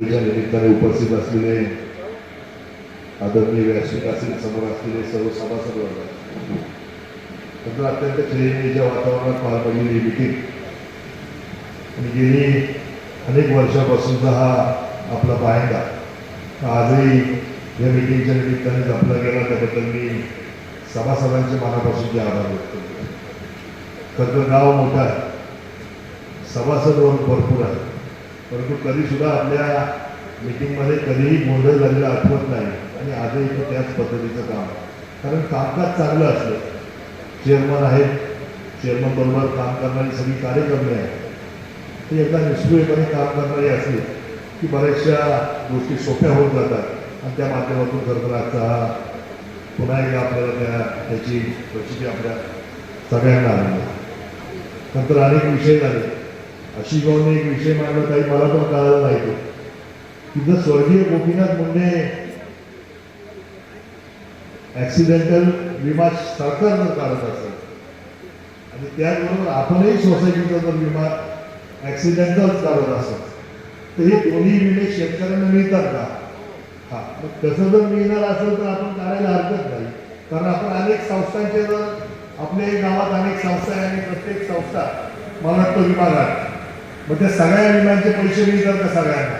निमित्ताने उपस्थित असलेले आदरणीय व्यासपीठ असेल समोर असलेले सर्व सभासद वर्ग नंतर अत्यंत खेळीच्या वातावरणात पार पडलेली ही मिटिंग आणि गेली अनेक वर्षापासूनचा हा आपला पायंदा आजही या मिटिंगच्या निमित्ताने जपला गेला. त्याबद्दल मी सभासदांचे मनापासूनचे आभार व्यक्त करतो. खरं गाव मोठं आहे. सभासद वर्ग भरपूर आहे परंतु कधीसुद्धा आपल्या मिटिंगमध्ये कधीही गोंधळ झालेला आठवत नाही. आणि आजही तो त्याच पद्धतीचं काम कारण कामकाज चांगलं असलं. चेअरमन आहेत. चेअरमन बरोबर काम करणारी सगळी कार्यकर्ते आहेत. ते एकदा निष्क्रियपणे काम करणारी असली की बऱ्याचशा गोष्टी सोप्या होत जातात. आणि त्या माध्यमातून खरं हा पुन्हा एकदा आपल्याला त्या त्याची प्रचिती आपल्या सगळ्यांना आली नंतर अनेक विषय झाले. अशी गावने एक विषय मांडला काही मला पण कळालं नाही तो. तिथं स्वर्गीय गोपीनाथ मुंडे ऍक्सिडेंटल विमा सरकार जर काढत असेल आणि त्याचबरोबर आपणही सोसायटीचा जर विमा ऍक्सिडेंटल काढत असेल तर हे दोन्ही विमे शेतकऱ्यांना मिळतात का? हा मग तसं जर मिळणार असेल तर आपण काढायला हरकत नाही. कारण आपण अनेक संस्थांचे जर आपल्या गावात अनेक संस्था आहे आणि प्रत्येक संस्था मला वाटतं विमा मग त्या सगळ्या विम्यांचे पैसे मिळतात का सगळ्यांना?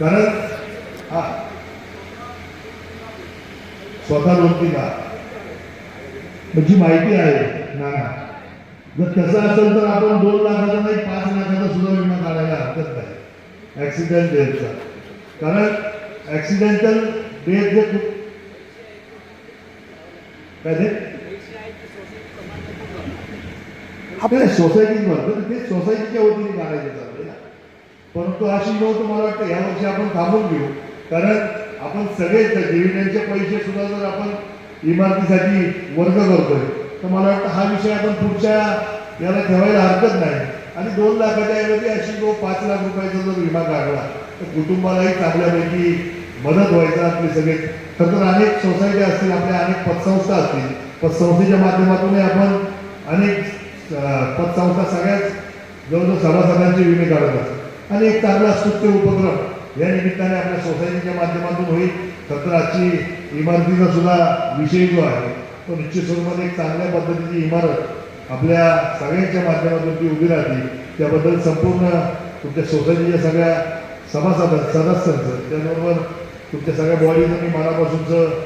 कारण हा. स्वतः दोन तीन म्हणजे माहिती आहे नाना जर तसं असेल तर आपण दोन लाखाचा नाही पाच लाखाचा सुद्धा विमा काढायला हरकत नाही. ऍक्सिडेंट डेथचा कारण ऍक्सिडेंटल डेथ जे काय ते? आपल्या सोसायटीत भरतं म्हणजे ते सोसायटीच्या वतीने काढायचे चालले ना. परंतु अशी नव्हतं मला वाटतं या वर्षी आपण थांबून घेऊ. कारण आपण सगळेच डिव्हिडंडचे पैसे सुद्धा जर आपण इमारतीसाठी वर्ग करतोय तर मला वाटतं हा विषय आपण पुढच्या याला ठेवायला हरकत नाही. आणि दोन लाखाच्या ऐवजी अशी जो पाच लाख रुपयाचा जर विमा काढला तर कुटुंबालाही चांगल्यापैकी मदत व्हायचा आपले सगळे. खरं तर अनेक सोसायटी असतील आपल्या अनेक पतसंस्था असतील. पतसंस्थेच्या माध्यमातूनही आपण अनेक पतसंस्था सगळ्याच जवळजवळ सभासदांचे विमे काढत असतात आणि एक चांगला स्तुत्य उपक्रम या निमित्ताने आपल्या सोसायटीच्या माध्यमातून होईल. खरं आजची इमारतीचा सुद्धा विषय जो आहे तो निश्चित स्वरूपात एक चांगल्या पद्धतीची इमारत आपल्या सगळ्यांच्या माध्यमातून ती उभी राहते त्याबद्दल संपूर्ण तुमच्या सोसायटीच्या सगळ्या सभासद सदस्यांचं त्याबरोबर तुमच्या सगळ्या बॉडीचं मी मनापासूनचं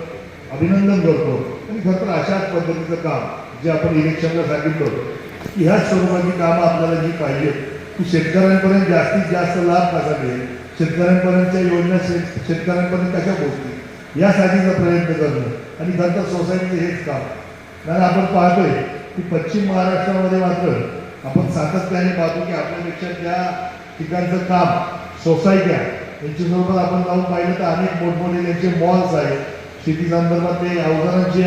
अभिनंदन करतो. आणि खरं तर अशाच पद्धतीचं काम जे आपण इलेक्शनला सांगितलं की ह्याच स्वरूपाची कामं आपल्याला जी पाहिजे की शेतकऱ्यांपर्यंत जास्तीत जास्त लाभ कसा मिळेल? शेतकऱ्यांपर्यंतच्या योजना शेत शेतकऱ्यांपर्यंत कशा पोहोचतील? यासाठीचा प्रयत्न करणं आणि दंत तर सोसायटीचं हेच काम. कारण आपण पाहतोय की पश्चिम महाराष्ट्रामध्ये मात्र आपण सातत्याने पाहतो की आपल्यापेक्षा त्या ठिकाणचं काम सोसायट्या यांच्यासोबत आपण जाऊन पाहिलं तर अनेक मोठमोठे त्यांचे मॉल्स आहेत शेती संदर्भात ते अवजारांची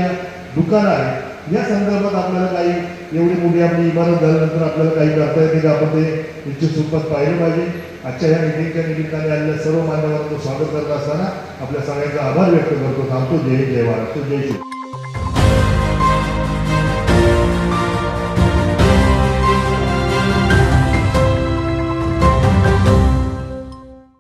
दुकानं आहेत या संदर्भात आपल्याला काही एवढी मोठी आपली इमारत झाल्यानंतर आपल्याला काही करता येते का? आपण ते निश्चित स्वरूपात पाहिलं पाहिजे. आजच्या या मिटिंगच्या निमित्ताने आलेल्या सर्व मान्यवरांचं स्वागत करत असताना आपल्या सगळ्यांचा आभार व्यक्त करतो. थांबतो. जय जय महाराष्ट्र जय श्री